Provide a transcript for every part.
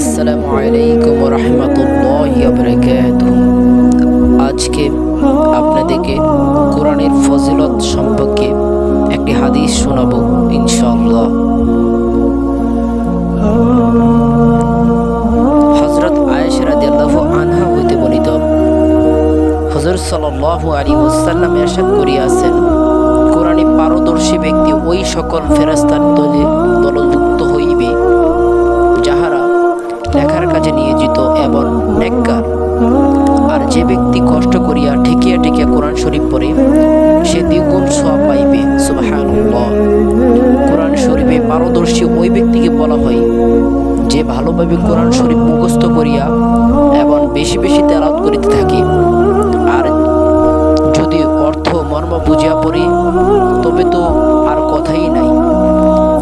আসসালামু আলাইকুম রহমতুল্লাহ আজকে আপনাদেরকে কোরআনের ফজিলত সম্পর্কে একটি হাদিস শোনাবো, ইনশাআল্লাহ। হজরত আয়েশা রাদিয়াল্লাহু আনহা বলিত হজরত সাল্লাল্লাহু আলাইহি ওয়াসাল্লাম এরশাদ করিয়াছেন, কোরআনে পারদর্শী ব্যক্তি ওই সকল ফেরেশতার দলে ব্যক্তি কষ্ট করিয়া ঠেকিয়া ঠেকিয়া কোরআন শরীফ পড়ে, সে দ্বিগুণ সওয়াব পাইবে। সুবহানাল্লাহ। কোরআন শরীফে পারদর্শী ওই ব্যক্তিকে বলা হয়, যে ভালোভাবে কোরআন শরীফ মুখস্থ করিয়া এবং বেশি বেশি তেলাওয়াত করিতে থাকে। আর যদি অর্থ মর্ম বুঝিয়া পড়ে, তবে তো আর কথাই নাই।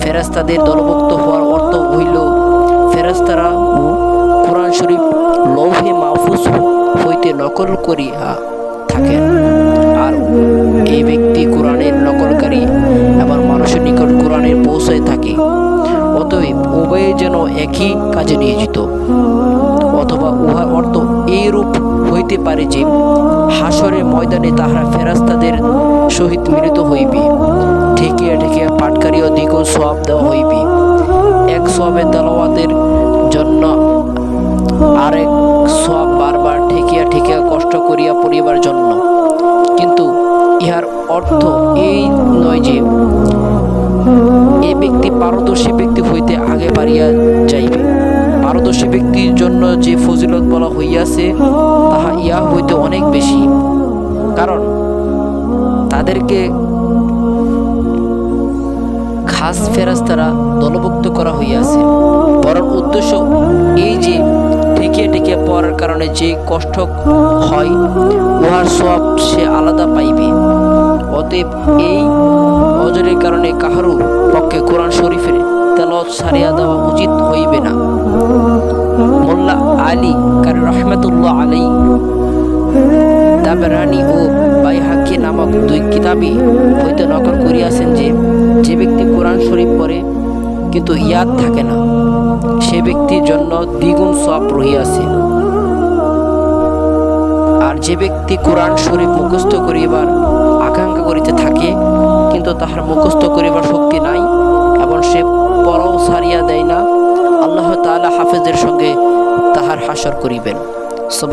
ফেরাস্তাদের দলভুক্ত হওয়ার অর্থ হইল ফেরাস্তারা নকল করিয়া থাকেন। আর এই ব্যক্তি কোরআনের নকলকারী এবং মানুষের নিকট কোরআনের পৌঁছায় থাকে। অতএব উভয়ে যেন একই কাজে নিয়োজিত। অথবা উহার অর্থ এইরূপ হইতে পারে যে, হাসরের ময়দানে তাহারা ফেরাস্তাদের সহিত মিলিত হইবে। ঠেকিয়া ঠেকিয়া পাটকারী ও দ্বিগুণ সব দেওয়া হইবে। এক সবের দালওয়াতের জন্য আরেক সব বারবার ঠেকিয়া ঠেকিয়া কষ্ট করিয়া পড়িবার জন্য। কিন্তু ইহার অর্থ এই নয় যে, এ ব্যক্তি পারদর্শী ব্যক্তি হইতে আগে বাড়িয়া যাইবে। পারদর্শী ব্যক্তির জন্য যে ফজিলত বলা হইয়াছে, তাহা ইয়া হইতে অনেক বেশি। কারণ তাদেরকে খাস ফেরাস্তারা দলভুক্ত করা হইয়াছে। বরং উদ্দেশ্য এই যে কারণে যে কষ্ট হয়, উহার সব সে আলাদা পাইবে। অতএব এই অজরের কারণে কাহারও পক্ষে কোরআন শরীফের তেলত সারিয়া দেওয়া উচিত হইবে না। মোল্লা আলী রহমতুল্লাহ দাবরানি ও বাইহাকি নামক দুই কিতাবই হইতে নকল করিয়াছেন যে যে ব্যক্তি কোরআন শরীফ পড়ে কিন্তু ইয়াদ থাকে না, সে ব্যক্তির জন্য দ্বিগুণ সব রহিয়াছে। যে ব্যক্তি কোরআন শরীফ মুখস্থ করিবার আকাঙ্ক্ষা করিতে থাকে, কিন্তু তাহার মুখস্থ করিবার শক্তি নাই, এবং সে পরও সারিয়া দেয় না, আল্লাহ তালা হাফেজের সঙ্গে তাহার হাসর করিবেন। সুবহান